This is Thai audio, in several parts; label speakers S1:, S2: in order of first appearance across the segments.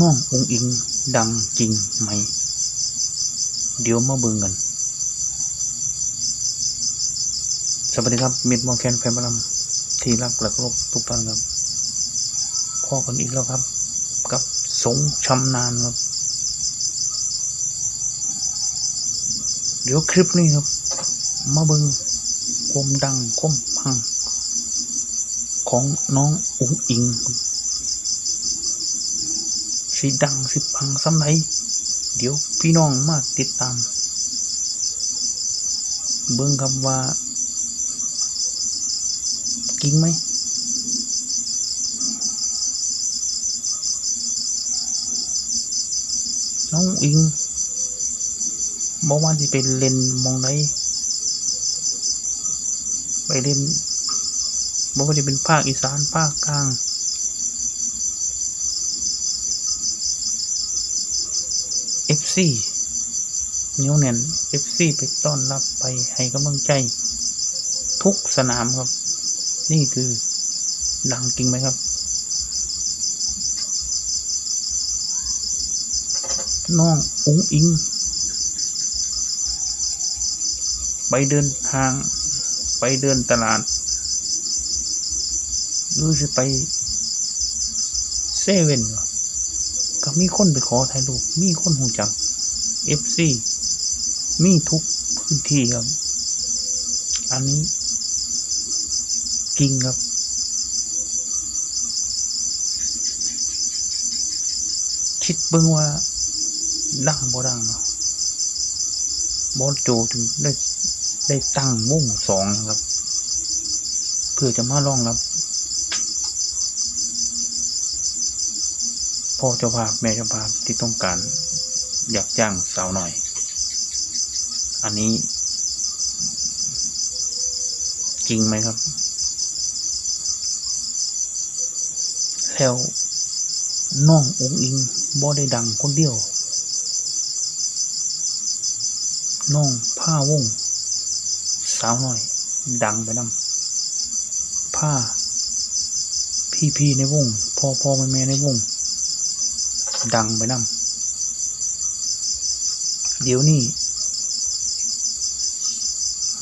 S1: น้ององอิงดังจริงไหม เดี๋ยวมาเบิ่งกันสวัสดีครับมิดมอแคนแฟมลัมที่รักและเคารพทุกท่านครับพ่อกันอีกแล้วครับ กับสงชำนาญครับ เดี๋ยวคลิปนี้ครับ มาเบิ่งความดังความพัง ของน้องอุ้งอิงครับ สิดังสิพังซ้ำไหนเดี๋ยวพี่น้องมาติดตาม เบิ่งครับว่าจริงไหมน้องอิงบอกว่าที่ไปเล่นมองไหนไปเล่นบอกว่าจะเป็นภาคอีสานภาคกลาง FC เนียวแน่น FC ไปต้อนรับไปให้กำลังใจ ทุกสนามครับ นี่คือดังจริงไหมครับ น้องอุ้งอิง ไปเดินทาง ไปเดินตลาดหรือจะไปเซเว่นเหรอ ก็มีคนไปขอถ่ายรูปมีคนหูจักเอฟซีมีทุกพื้นที่ครับ อันนี้จริงครับ คิดเบิ่งว่าดังบ่ดังเนาะบอสโจถึงได้ได้ตั้งวงสองครับ เพื่อจะมารองรับ พ่อเจ้าภาพแม่เจ้าภาพที่ต้องการ อยากจ้างสาวหน่อย อันนี้ จริงไหมครับ แล้วน้ององอิงบ่ได้ดังคนเดียวน้องผ้าวง สาวหน่อย ดังไปนำผ้าพี่พี่ๆในวงพ่อพ่อแม่แม่ในวง ดังไปนำเดี๋ยวนี้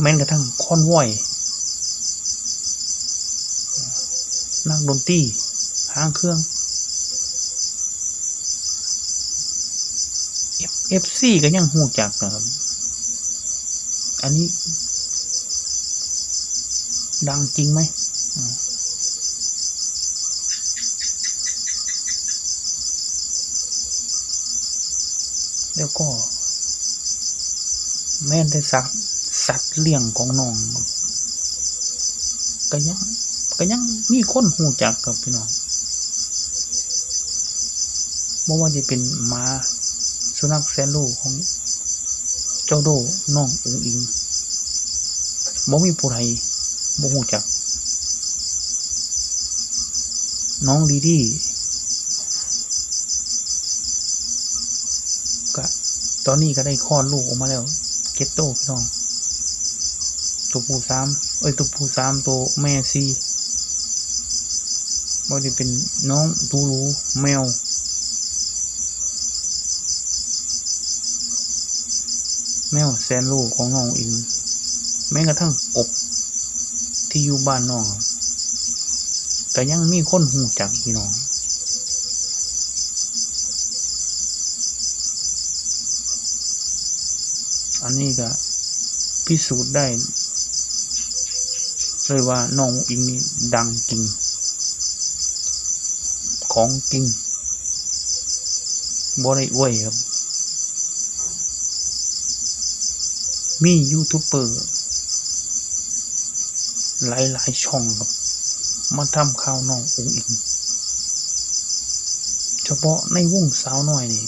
S1: แม้กระทั่งคอนว้อยนักดนตรีห้างเครื่องเอฟซีก็ยังหูจักนะครับ อันนี้ ดังจริงไหม แล้วก็ แม่นได้สัตว์สัตว์เลี้ยงของน้องก็ยังก็ยังมีคนหูจักกับพี่น้องบ่ว่าจะเป็นหมาสุนัขแสนรู้ของเจ้าโดน้องอุงอิงบ่มีผู้ใดบ่ฮู้จัก น้องดีดีก็ต อนนี้ก็ได้คลอดลูกออกมาแล้วเกตโต้พี่น้อง ตัวผู้สามเอ้ยตัวผู้สามตัวแม่สี่บ่ได้เป็นน้องตูรูแมวแมวแสนรู้ของน้องอิงแม้กระทั่งกบที่อยู่บ้านน้องก็ยังมีคนหูจักพี่น้อง อันนี้ก็พิสูจน์ได้เลยว่าน้องอิงนี่ดังจริง ของจริงบ่ได้อวยครับ มียูทูบเบอร์หลายหลายๆช่องครับ มาทำข่าวน้ององอิง เฉพาะในวงสาวน้อยนี่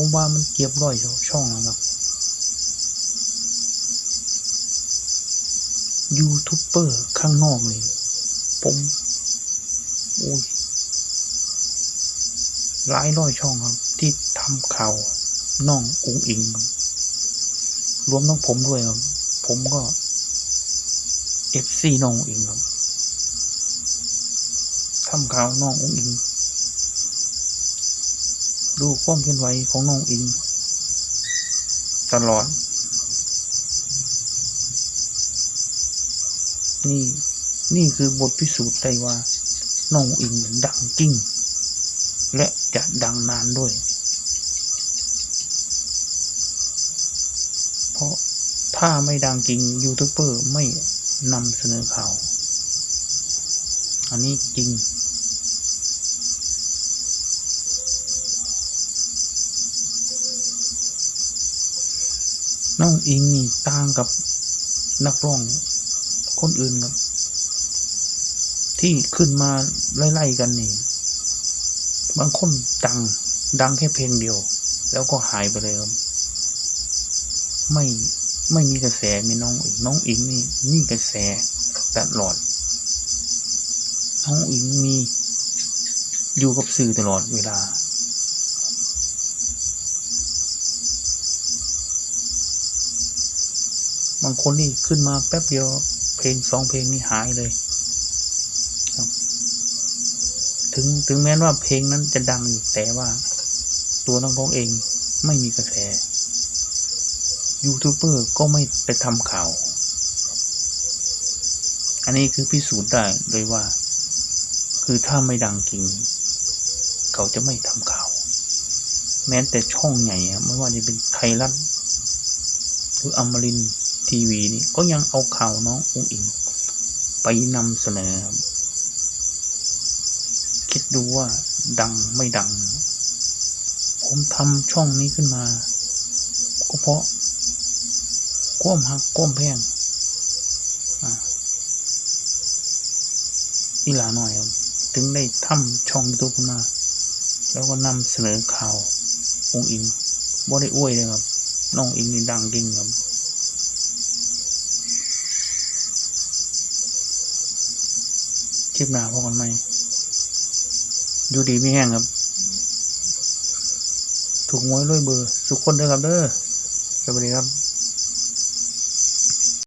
S1: ผมว่ามันเกียบร้อยช่องแล้วครับยูทูบเบอร์ข้างนอกนี่ผมโอ้ยหลายร้อยช่องครับ ที่ทำข่าวน้องอุงอิงรวมทั้งผมด้วยครับ ผมก็เอฟซีน้องอิงครับทำข่าวน้องอุงอิง ดูความเคลื่อนไหวของน้องอิง ตลอด นี่นี่คือบทพิสูจน์ได้ว่าน้องอิงดังจริง และจะดังนานด้วย เพราะถ้าไม่ดังจริงยูทูบเบอร์ไม่นำเสนอข่าว อันนี้จริง น้องอิงนี่ต่างกับนักร้องคนอื่นครับ ที่ขึ้นมาไล่ๆกันนี่ บางคนดัง ดังแค่เพลงเดียว แล้วก็หายไปเลยครับ ไม่ไม่มีกระแสมีน้องอิงน้องอิงนี่มีกระแสตลอด น้องอิงมีอยู่กับสื่อตลอดเวลาางคนนี่ขึ้นมาแป๊บเดียวเพลงสองเพลงนี่หายเลยครับถึงถึงแม้ว่าเพลงนั้นจะดังอยู่แต่ว่า ตัวนักร้องเองไม่มีกระแสยูทูบเบอร์ก็ไม่ไปทำข่าว อันนี้คือพิสูจน์ได้เลยว่า คือถ้าไม่ดังจริง เขาจะไม่ทำข่าว แม้แต่ช่องใหญ่ไม่ว่าจะเป็นไทยรัฐหรืออมรินทร์ ทีวีนี่ก็ยังเอาข่าวน้องอุ้งอิง ไปนำเสนอ คิดดูว่าดังไม่ดัง ผมทำช่องนี้ขึ้นมา ก็เพราะก้มหักก้มแพงอ่าอีหลาหน่อยถึงได้ทำช่องยูทูบขึ้นมา แล้วก็นำเสนอข่าวองค์อิงบ่ได้อ้วยเลยครับ น้องอิงนี่ดังจริงครับ คลิปหน้าพบกันไหมอยู่ดีไม่แห้งครับ ถูกหวยรวยเบอร์สุขคนเด้อครับเด้อสวัสดีครับ